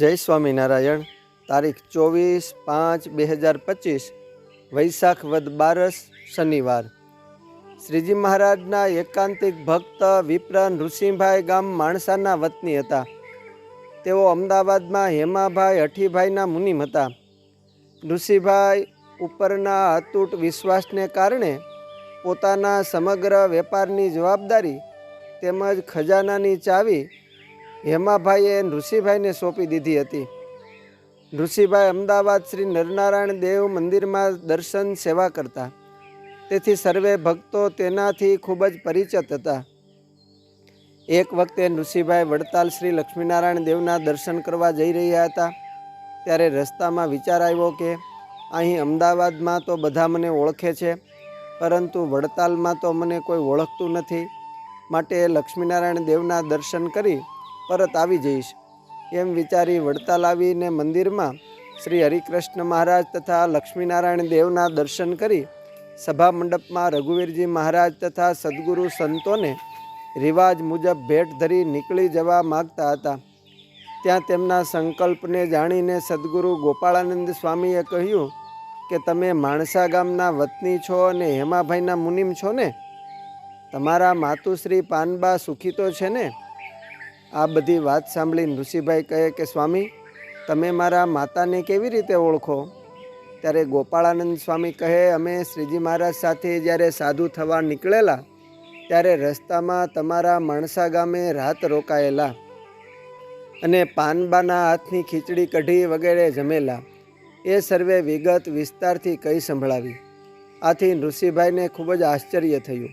જય સ્વામિનારાયણ તારીખ ચોવીસ પાંચ બે હજાર પચીસ, વૈશાખ વદ બારસ શનિવાર. શ્રીજી મહારાજના એકાંતિક ભક્ત વિપ્ર નૃસિંહભાઈ ગામ માણસાના વતની હતા. તેઓ અમદાવાદમાં હેમાભાઈ હઠીભાઈના મુનિમ હતા. નૃસિંહભાઈ ઉપરના અતૂટ વિશ્વાસને કારણે પોતાના સમગ્ર વેપારની જવાબદારી તેમજ ખજાનાની ચાવી હેમાભાઈએ ઋષિભાઈને સોંપી દીધી હતી. ઋષિભાઈ અમદાવાદ શ્રી નરનારાયણ દેવ મંદિરમાં દર્શન સેવા કરતા. તેથી સર્વે ભક્તો તેનાથી ખૂબ જ પરિચિત હતા. એક વખતે ઋષિભાઈ વડતાલ શ્રી લક્ષ્મીનારાયણ દેવના દર્શન કરવા જઈ રહ્યા હતા. ત્યારે રસ્તામાં વિચાર આવ્યો કે, અહીં અમદાવાદમાં તો બધા મને ઓળખે છે, પરંતુ વડતાલમાં તો મને કોઈ ઓળખતું નથી. માટે લક્ષ્મીનારાયણ દેવના દર્શન કરી પરત આવી જઈશ. એમ વિચારી વડતાલ આવીને મંદિરમાં શ્રી હરિકૃષ્ણ મહારાજ તથા લક્ષ્મીનારાયણ દેવના દર્શન કરી સભા મંડપમાં રઘુવીરજી મહારાજ તથા સદગુરુ સંતોને રિવાજ મુજબ ભેટ ધરી નીકળી જવા માગતા હતા. ત્યાં તેમના સંકલ્પને જાણીને સદગુરુ ગોપાળાનંદ સ્વામીએ કહ્યું કે, તમે માણસા ગામના વતની છો અને હેમાભાઈના મુનિમ છો ને? તમારા માતુશ્રી પાનબા સુખી તો છે ને? આ બધી વાત સાંભળી નૃસિંહભાઈ કહે કે, સ્વામી, તમે મારા માતાને કેવી રીતે ઓળખો? ત્યારે ગોપાળાનંદ સ્વામી કહે, અમે શ્રીજી મહારાજ સાથે જ્યારે સાધુ થવા નીકળેલા, ત્યારે રસ્તામાં તમારા માણસા ગામે રાત રોકાયેલા અને પાનબાના હાથની ખીચડી કઢી વગેરે જમેલા. એ સર્વે વિગત વિસ્તારથી કહી સંભળાવી. આથી નૃસિંહભાઈને ખૂબ જ આશ્ચર્ય થયું.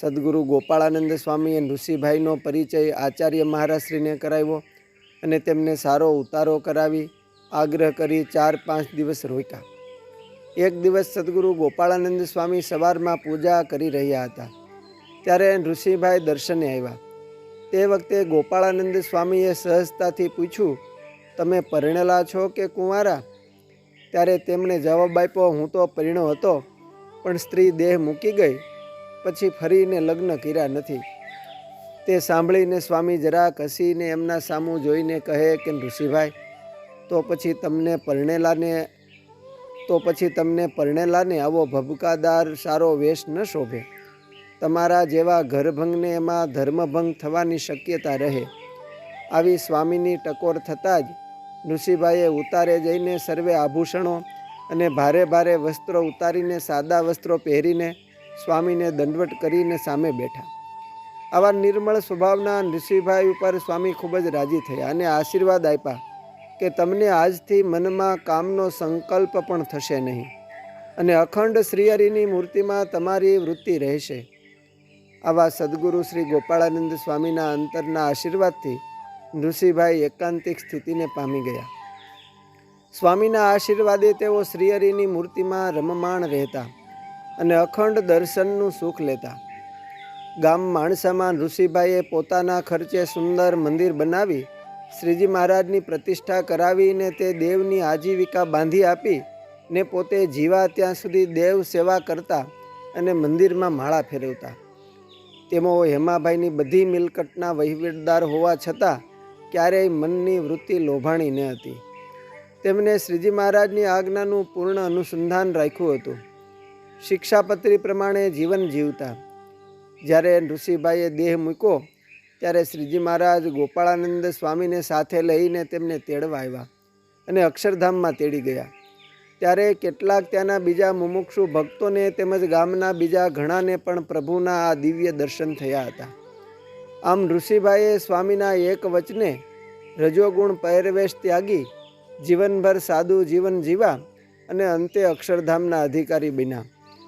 સદગુરુ ગોપાળાનંદ સ્વામી અને ઋષિભાઈનો પરિચય આચાર્ય મહારાજશ્રીને કરાવ્યો અને તેમને સારો ઉતારો કરાવી આગ્રહ કરી ચાર પાંચ દિવસ રોક્યા. એક દિવસ સદગુરુ ગોપાળાનંદ સ્વામી સવારમાં પૂજા કરી રહ્યા હતા. ત્યારે ઋષિભાઈ દર્શને આવ્યા. તે વખતે ગોપાળાનંદ સ્વામીએ સહજતાથી પૂછ્યું, તમે પરણેલા છો કે કુંવારા? ત્યારે તેમણે જવાબ આપ્યો, હું તો પરિણો હતો, પણ સ્ત્રી દેહ મૂકી ગઈ. પછી ફરીને લગ્ન કર્યા નથી. તે સાંભળીને સ્વામી જરાક હસીને એમના સામું જોઈને કહે કે, ઋષિભાઈ, તો પછી તમને પરણેલાને, તો પછી તમને પરણેલાને આવો ભભકાદાર સારો વેશ ન શોભે. તમારા જેવા ઘરભંગને એમાં ધર્મભંગ થવાની શક્યતા રહે. આવી સ્વામીની ટકોર થતાં જ ઋષિભાઈએ ઉતારે જઈને સર્વે આભૂષણો અને ભારે ભારે વસ્ત્રો ઉતારીને સાદા વસ્ત્રો પહેરીને સ્વામીને દંડવટ કરીને સામે બેઠા. આવા નિર્મળ સ્વભાવના ઋષિભાઈ ઉપર સ્વામી ખૂબ જ રાજી થયા અને આશીર્વાદ આપ્યા કે તમને આજથી મનમાં કામનો સંકલ્પ પણ થશે નહીં અને અખંડ શ્રીહરિની મૂર્તિમાં તમારી વૃત્તિ રહેશે. આવા સદગુરુ શ્રી ગોપાળાનંદ સ્વામીના અંતરના આશીર્વાદથી નૃસિંહભાઈ એકાંતિક સ્થિતિને પામી ગયા. સ્વામીના આશીર્વાદે તેઓ શ્રીહરિની મૂર્તિમાં રમમાણ રહેતા અને અખંડ દર્શનનું સુખ લેતા. ગામ માણસામાં ઋષિભાઈએ પોતાના ખર્ચે સુંદર મંદિર બનાવી, શ્રીજી મહારાજની પ્રતિષ્ઠા કરાવીને તે દેવની આજીવિકા બાંધી આપી ને પોતે જીવા ત્યાં સુધી દેવ સેવા કરતા અને મંદિરમાં માળા ફેરવતા. તેમાં હેમાભાઈની બધી મિલકતના વહીવટદાર હોવા છતાં ક્યારેય મનની વૃત્તિ લોભાણી ન હતી. તેમને શ્રીજી મહારાજની આજ્ઞાનું પૂર્ણ અનુસંધાન રાખ્યું હતું. શિક્ષાપત્રી પ્રમાણે જીવન જીવતા. જ્યારે ઋષિભાઈએ દેહ મૂક્યો, ત્યારે શ્રીજી મહારાજ ગોપાળાનંદ સ્વામીને સાથે લઈને તેમને તેડવા આવ્યા અને અક્ષરધામમાં તેડી ગયા. ત્યારે કેટલાક ત્યાંના બીજા મુમુક્ષુ ભક્તોને તેમજ ગામના બીજા ઘણાને પણ પ્રભુના આ દિવ્ય દર્શન થયા હતા. આમ ઋષિભાઈએ સ્વામીના એક વચને રજોગુણ પહેરવેશ ત્યાગી, જીવનભર સાદું જીવન જીવા અને અંતે અક્ષરધામના અધિકારી બન્યા.